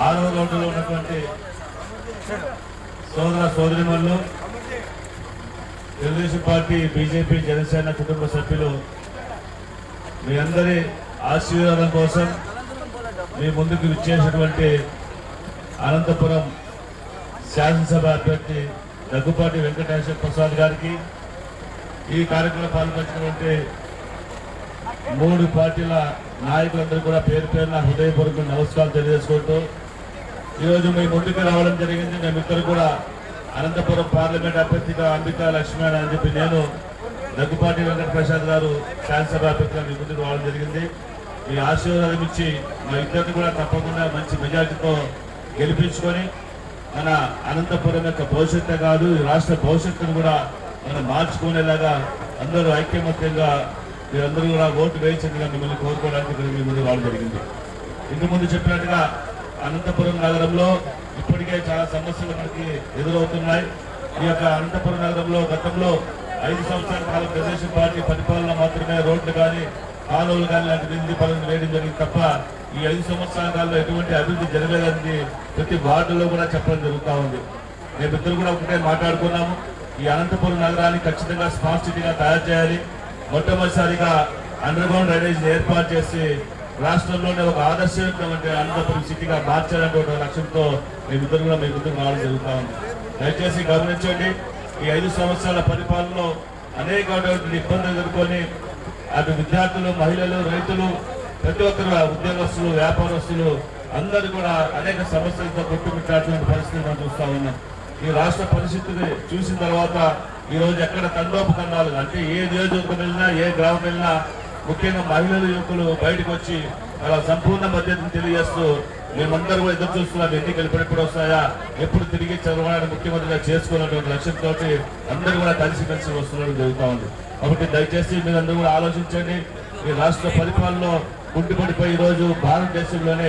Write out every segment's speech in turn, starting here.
ఆరవ రోడ్డులో ఉన్నటువంటి సోదర సోదరిమణులు తెలుగుదేశం పార్టీ బీజేపీ జనసేన కుటుంబ సభ్యులు మీ అందరి ఆశీర్వాదం కోసం మీ ముందుకు విచ్చేసినటువంటి అనంతపురం శాసనసభ అభ్యర్థి దగ్గుపాటి వెంకటేశ్వర ప్రసాద్ గారికి ఈ కార్యక్రమంలో పాల్గొచ్చినటువంటి మూడు పార్టీల నాయకులందరూ కూడా పేరు పేరున హృదయపూర్వక నమస్కారాలు తెలియజేసుకుంటూ ఈరోజు మీ ముందుకు రావడం జరిగింది. మేమిద్దరు కూడా అనంతపురం పార్లమెంట్ అభ్యర్థిగా అంబికా లక్ష్మణ్ అని చెప్పి నేను దగ్గుపాటి వెంకట ప్రసాద్ గారు శాసనసభ అభ్యర్థిగా మీ ముందుకు రావడం జరిగింది. మీ ఆశీర్వాదం ఇచ్చి మా ఇద్దరిని కూడా తప్పకుండా మంచి మెజార్టీతో గెలిపించుకొని మన అనంతపురం యొక్క భవిష్యత్తు కాదు ఈ రాష్ట్ర భవిష్యత్తును కూడా మనం మార్చుకునేలాగా అందరూ ఐక్యమత్యంగా మీరందరూ కూడా ఓటు వేయించండి మిమ్మల్ని కోరుకోవడానికి మీ ముందు రావడం జరిగింది. ఇంతకుముందు చెప్పినట్టుగా అనంతపురం నగరంలో ఇప్పటికే చాలా సమస్యలు మనకి ఎదురవుతున్నాయి. ఈ యొక్క అనంతపురం నగరంలో గతంలో ఐదు సంవత్సరాల కాలం తెలుగుదేశం పార్టీ పరిపాలన మాత్రమే రోడ్లు కానీ కాలువలు కానీ లాంటి నిధి పనులు వేయడం జరిగింది తప్ప ఈ ఐదు సంవత్సరాల కాలంలో ఎటువంటి అభివృద్ధి జరగలేదని ప్రతి వార్డులో కూడా చెప్పడం జరుగుతూ ఉంది. మేమిద్దరు కూడా ఒకటే మాట్లాడుకున్నాము. ఈ అనంతపురం నగరాన్ని ఖచ్చితంగా స్మార్ట్ సిటీగా తయారు చేయాలి. మొట్టమొదటిసారిగా అండర్ గ్రౌండ్ డ్రైనేజ్ ఏర్పాటు చేసి రాష్ట్రంలోనే ఒక ఆదర్శవంతమైన అనంతపురం సిటీగా మార్చాలనే ఒక లక్ష్యంతో మేమిద్దరు కూడా మేమిద్దరు రావడం జరుగుతా ఉంది. దయచేసి గమనించండి ఈ ఐదు సంవత్సరాల పరిపాలనలో అనేకమైనటువంటి ఇబ్బందులు ఎదుర్కొని అటు విద్యార్థులు మహిళలు రైతులు ప్రతి ఒక్కరు ఉద్యోగస్తులు వ్యాపారస్తులు అందరూ కూడా అనేక సమస్యలతో కొట్టుమిట్టాడుతున్న పరిస్థితి మనం చూస్తూ ఉన్నాం. ఈ రాష్ట్ర పరిస్థితిని చూసిన తర్వాత ఈ రోజు ఎక్కడ తండోపతండాలు అంటే ఏ నియోజకవర్గం వెళ్ళినా ఏ గ్రామం వెళ్ళినా ముఖ్యంగా మహిళలు యువకులు బయటకు వచ్చి అలా సంపూర్ణ మద్దతును తెలియజేస్తూ మేమందరూ కూడా ఎదురు చూస్తున్నాం. ఎన్నికలు ఎప్పుడెప్పుడు వస్తాయా? ఎప్పుడు తిరిగి చంద్రబాబు ముఖ్యమంత్రిగా చేసుకున్నటువంటి లక్ష్యంతో అందరూ కూడా కలిసి కలిసి వస్తున్నట్టు జరుగుతూ ఉంది. కాబట్టి దయచేసి మీరందరూ కూడా ఆలోచించండి. ఈ రాష్ట్ర పరిపాలనలో కుంటుపడిపోయి ఈరోజు రోజు భారతదేశంలోనే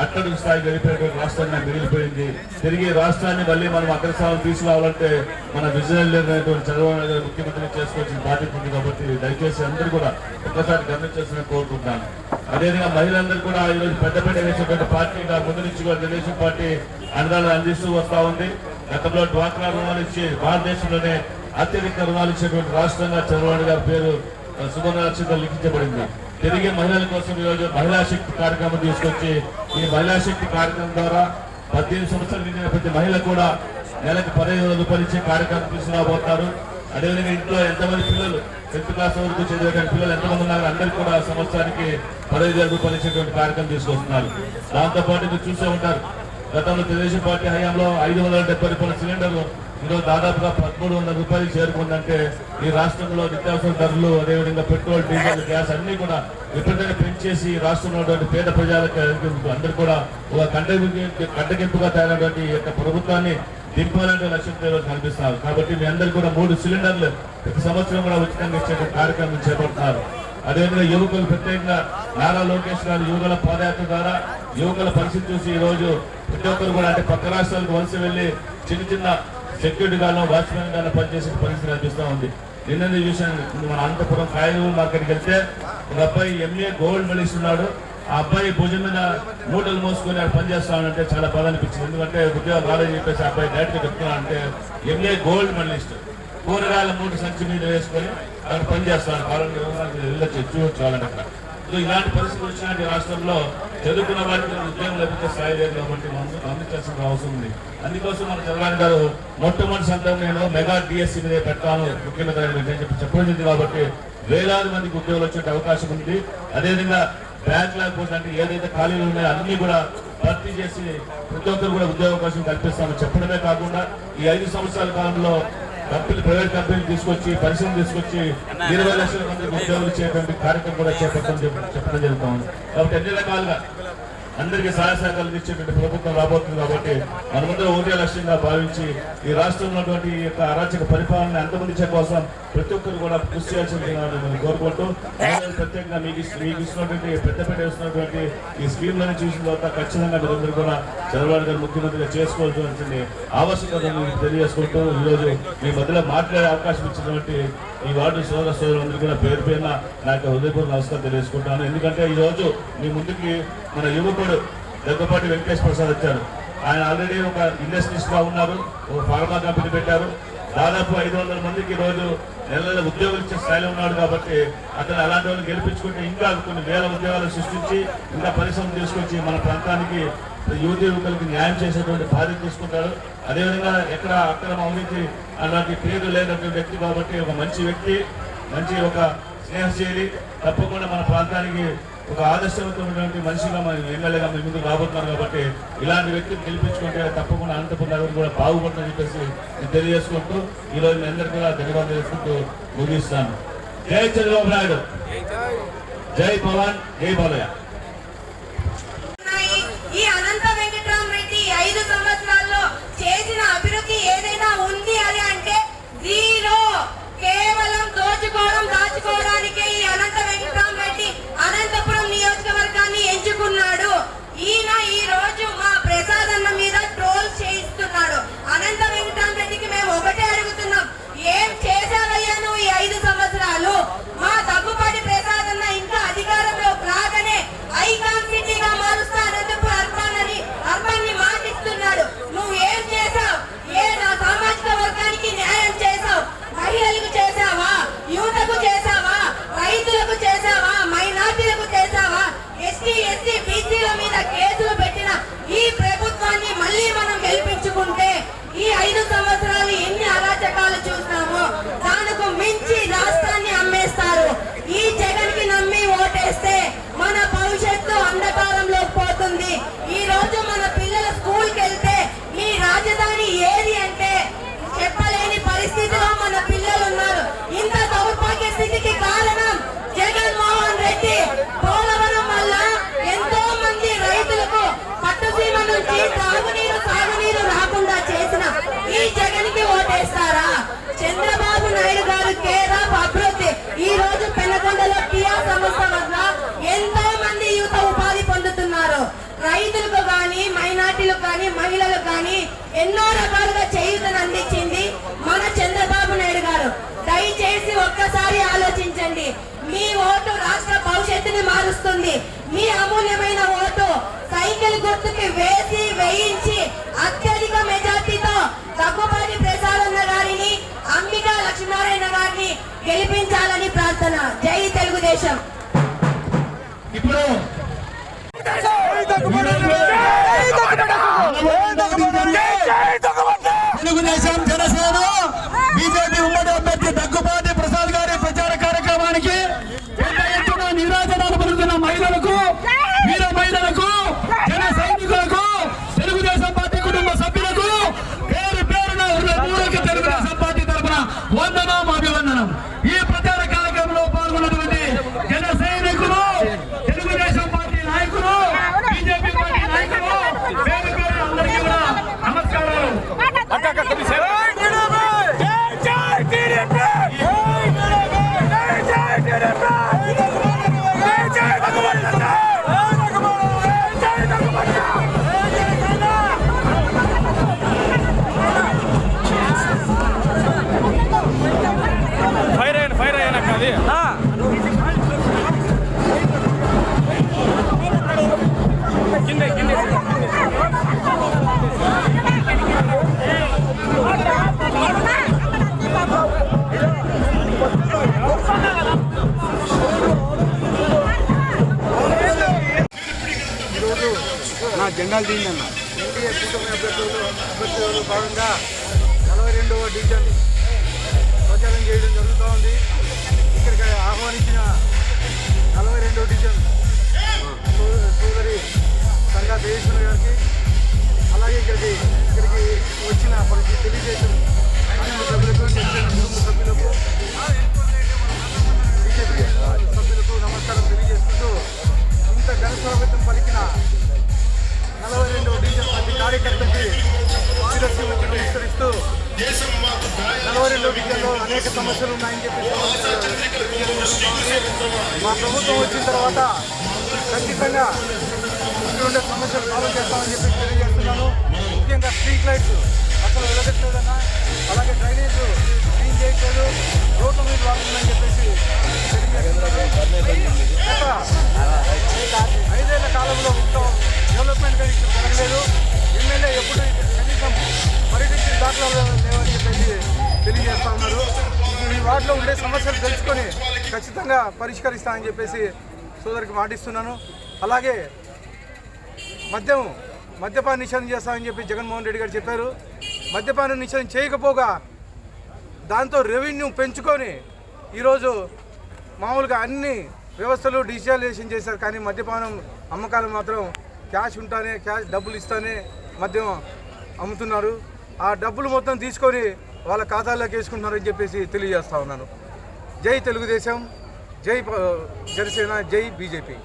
అట్టడుగు స్థాయికి గడిపేటువంటి రాష్ట్రంగా మిగిలిపోయింది. తిరిగి రాష్ట్రాన్ని మళ్ళీ మనం అగ్రస్థానం తీసుకురావాలంటే మన విజయనగరం లేనటువంటి చంద్రబాబు నాయుడు గారు ముఖ్యమంత్రి చేసుకోవాల్సిన బాధ్యత ఉంది కాబట్టి దయచేసి అందరూ కూడా ఒక్కసారి గమనించాల్సిన కోరుకుంటున్నాను. అదేవిధంగా మహిళలందరూ కూడా ఈరోజు పెద్దపేట వేసేటువంటి పార్టీగా ముందు నుంచి కూడా తెలుగుదేశం పార్టీ అందాలు అందిస్తూ వస్తూ ఉంది. గతంలో డ్వాక్రా రుణాలు ఇచ్చి భారతదేశంలోనే అత్యధిక రుణాలు ఇచ్చేటువంటి రాష్ట్రంగా చంద్రబాబు గారి పేరు ఆ, సువర్ణ అక్షంతో లిఖించబడింది. తిరిగి మహిళల కోసం ఈరోజు మహిళా శక్తి కార్యక్రమం తీసుకొచ్చి ఈ మహిళా శక్తి కార్యక్రమం ద్వారా పద్దెనిమిది సంవత్సరాలు నిండిన ప్రతి మహిళ కూడా నెలకు పదిహేను వందల రూపాయలు ఇచ్చే కార్యక్రమం తీసుకురాబోతారు అదేవిధంగా ఇంట్లో ఎంతమంది పిల్లలు టెన్త్ క్లాస్ వరకు చదివేటువంటి పిల్లలు ఎంతమంది ఉన్నారు అందరికీ కూడా సంవత్సరానికి పదహైదు వేల రూపాయలు ఇచ్చేటువంటి కార్యక్రమం తీసుకొస్తున్నారు. దాంతో పాటు మీరు చూసే ఉంటారు. గతంలో తెలుగుదేశం పార్టీ హయాంలో ఐదు వందల డెబ్బై రూపాయల సిలిండర్లు ఈరోజు దాదాపుగా పదమూడు వందల రూపాయలు చేరుకుందంటే ఈ రాష్ట్రంలో నిత్యావసర ధరలు అదేవిధంగా పెట్రోల్ డీజిల్ గ్యాస్ అన్ని కూడా విపరీతంగా పెంచేసి ఈ రాష్ట్రంలో పేద ప్రజలకు అందరూ కూడా ఒక కంటగింపు కంటగింపుగా తయారైనటువంటి ఈ యొక్క ప్రభుత్వాన్ని దింపాలంటే లక్ష్యంతో కనిపిస్తున్నారు. కాబట్టి మీ అందరికీ కూడా మూడు సిలిండర్లు ప్రతి సంవత్సరం కూడా ఉచితంగా ఇచ్చే కార్యక్రమం చేపడుతున్నారు. అదేవిధంగా యువకులు ప్రత్యేకంగా నారా లోకేష్ గారు యువకుల పాదయాత్ర ద్వారా యువకుల పరిస్థితి చూసి ఈ రోజు ప్రతి ఒక్కరు కూడా అంటే పక్క రాష్ట్రాలకు వలస వెళ్ళి చిన్న చిన్న సెక్యూరిటీ గాను వాచ్మెన్ గాను పనిచేసే పరిస్థితి కనిపిస్తా ఉంది. నిన్న చూశాను. మన అనంతపురం కాయగూరు మార్కెట్కి వెళ్తే ఒక అబ్బాయి ఎంఏ గోల్డ్ మెడలిస్ట్ ఉన్నాడు. ఆ అబ్బాయి భుజం మీద మూటలు మోసుకొని ఆడ పనిచేస్తానంటే చాలా బాధ అనిపించింది. ఎందుకంటే ఉద్యోగం రాలేదని చెప్పేసి అబ్బాయి డైరెక్ట్గా చెప్తున్నా అంటే ఎంఏ గోల్డ్ మెడలిస్ట్ కూరగాయల మూట సంచి మీద వేసుకొని అక్కడ పనిచేస్తాను కావాలంటే వెళ్ళొచ్చు చూడొచ్చు వాళ్ళని అక్కడ. ఇలాంటి పరిస్థితులు వచ్చినట్టు రాష్ట్రంలో. చదువుకున్న వారికి ఉద్యోగం లభించే స్థాయి లేదు కాబట్టి మనం గమనించాల్సిన అవసరం ఉంది. అందుకోసం మన చంద్రబాబు గారు మొట్టమొదటి సంతం నేను మెగా డిఎస్సి మీద పెట్టాను ముఖ్యమంత్రి చెప్పి చెప్పడం కాబట్టి వేలాది మందికి ఉద్యోగాలు వచ్చే అవకాశం ఉంది. అదేవిధంగా బ్యాంక్ లేకపోతే అంటే ఏదైతే ఖాళీలు ఉన్నాయో అన్ని కూడా భర్తీ చేసి ప్రతి ఒక్కరు కూడా ఉద్యోగ అవకాశం కల్పిస్తామని చెప్పడమే కాకుండా ఈ ఐదు సంవత్సరాల కాలంలో కంపెనీ ప్రైవేట్ కంపెనీలు తీసుకొచ్చి పరిశ్రమలు తీసుకొచ్చి ఇరవై లక్షల మందికి ఉద్యోగాలు ఇచ్చేటువంటి కార్యక్రమం కూడా చేపట్టడం చెప్ప- చెప్పడం జరుగుతా ఉంది కాబట్టి అన్ని రకాలుగా అందరికీ సహాయ సహకారాలు ఇచ్చేటువంటి ప్రభుత్వం రాబోతుంది కాబట్టి మనమందరం ఒకటే లక్ష్యంగా భావించి ఈ రాష్ట్రంలో ఉన్నటువంటి ఈ యొక్క అరాచక పరిపాలన అంతమందించే కోసం ప్రతి ఒక్కరు కూడా కృషి చేయాల్సింది నేను కోరుకుంటూ ప్రత్యేకంగా మీకు మీకు ఇస్తున్నటువంటి పెద్దపేట ఇస్తున్నటువంటి ఈ స్కీమ్లను చూసిన తర్వాత ఖచ్చితంగా మీరందరూ కూడా చంద్రబాబు గారు ముఖ్యమంత్రిగా చేసుకోవాల్సింది ఆవశ్యకతను తెలియజేసుకుంటూ ఈరోజు మీ మధ్యలో మాట్లాడే అవకాశం ఇచ్చినటువంటి ఈ వార్డు సోదర సోదరులందరూ కూడా పేరు నా నాకు హృదయపూర్వక నమస్కారం తెలియజేసుకుంటాను ఎందుకంటే ఈ రోజు మీ ముందుకి మన యువకుడు దగ్గపాటి వెంకటేష్ ప్రసాద్ వచ్చారు. ఆయన ఆల్రెడీ ఒక ఇండస్ట్రీస్గా ఉన్నారు ఒక ఫార్మా కంపెనీ పెట్టారు. దాదాపు ఐదు వందల మందికి రోజు నెల నెల ఉద్యోగులు ఇచ్చే స్థాయిలో ఉన్నాడు కాబట్టి అతను అలాంటి వాళ్ళు గెలిపించుకుంటే ఇంకా కొన్ని వేల ఉద్యోగాలు సృష్టించి ఇంకా పరిశ్రమలు తీసుకొచ్చి మన ప్రాంతానికి యువత యువకులకి న్యాయం చేసేటువంటి బాధ్యత తీసుకుంటాడు. అదేవిధంగా ఎక్కడ అక్రమ అవినీతి అలాంటి పేరు లేనటువంటి వ్యక్తి కాబట్టి ఒక మంచి వ్యక్తి మంచి ఒక స్నేహశీలి తప్పకుండా మన ప్రాంతానికి ఒక ఆదర్శవంతమైనటువంటి మనిషిగా మన ఎమ్మెల్యేగా మీ ముందుకు రాబోతున్నారు కాబట్టి ఇలాంటి వ్యక్తిని గెలిపించుకుంటే తప్పకుండా అనంతపురం నగరం కూడా బాగుపడుతుందని చెప్పేసి నేను తెలియజేసుకుంటూ ఈ రోజు మీ అందరికీ కూడా ధన్యవాదాలు చేసుకుంటూ ముగిస్తాను. జై చంద్రబాబు నాయుడు. జై పవన్ జై బాలయ్య. ಈ భవిష్యత్తుని మారుస్తుంది. మీ అమూల్యమైన ఓటు సైకిల్ గుర్తుకి వేసి వేయించి అత్యధిక మెజార్టీతో దగ్గుబాటి ప్రసాదన్న గారిని అంబికా లక్ష్మీనారాయణ గారిని గెలిపించాలని ప్రార్థన. జై తెలుగుదేశం. ఇప్పుడు తెలుగుదేశం జనసేన బీజేపీ ఉమ్మడి నా జెండాలు దిగిందన్న ఎన్డీఏ కూటమి అభ్యర్థులు అభ్యర్థులు భాగంగా నలభై రెండవ డివిజన్ ప్రచారం చేయడం జరుగుతూ ఉంది. ఇక్కడికి ఆహ్వానించిన నలభై రెండవ డివిజన్ సోదరి సంఘ దేవేశ్వర గారికి మా ప్రభుత్వం వచ్చిన తర్వాత ఖచ్చితంగా ఇక్కడ ఉండే సమస్యలు సాల్వ్ చేస్తామని చెప్పి తెలియజేస్తున్నాను. ముఖ్యంగా స్ట్రీట్ లైట్స్ అసలు వెలగట్లేదన్నా అలాగే డ్రైనేజ్ క్లీన్ చేయట్లేదు రోడ్ల మీద వాడుతుందని చెప్పేసి ఐదేళ్ళ కాలంలో మొత్తం డెవలప్మెంట్ కానీ ఇక్కడ జరగలేదు. ఎమ్మెల్యే ఎప్పుడు కనీసం పర్యటించిన దాఖలా లేవని చెప్పేసి తెలియజేస్తా ఉన్నారు. ఈ వార్డులో ఉండే సమస్యలు తెలుసుకొని ఖచ్చితంగా పరిష్కరిస్తామని చెప్పేసి సోదరికి మాటిస్తున్నాను. అలాగే మద్యం మద్యపాన నిషేధం చేస్తామని చెప్పి జగన్మోహన్ రెడ్డి గారు చెప్పారు. మద్యపాన నిషేధం చేయకపోగా దాంతో రెవెన్యూ పెంచుకొని ఈరోజు మామూలుగా అన్ని వ్యవస్థలు డిజిటలైజేషన్ చేశారు. కానీ మద్యపానం అమ్మకాలు మాత్రం క్యాష్ ఉంటానే క్యాష్ డబ్బులు ఇస్తానే మద్యం అమ్ముతున్నారు. ఆ డబ్బులు మొత్తం తీసుకొని వాళ్ళ ఖాతాల్లోకి వేసుకుంటున్నారని చెప్పేసి తెలియజేస్తా ఉన్నాను. జై తెలుగుదేశం జై జనసేన జై బీజేపీ.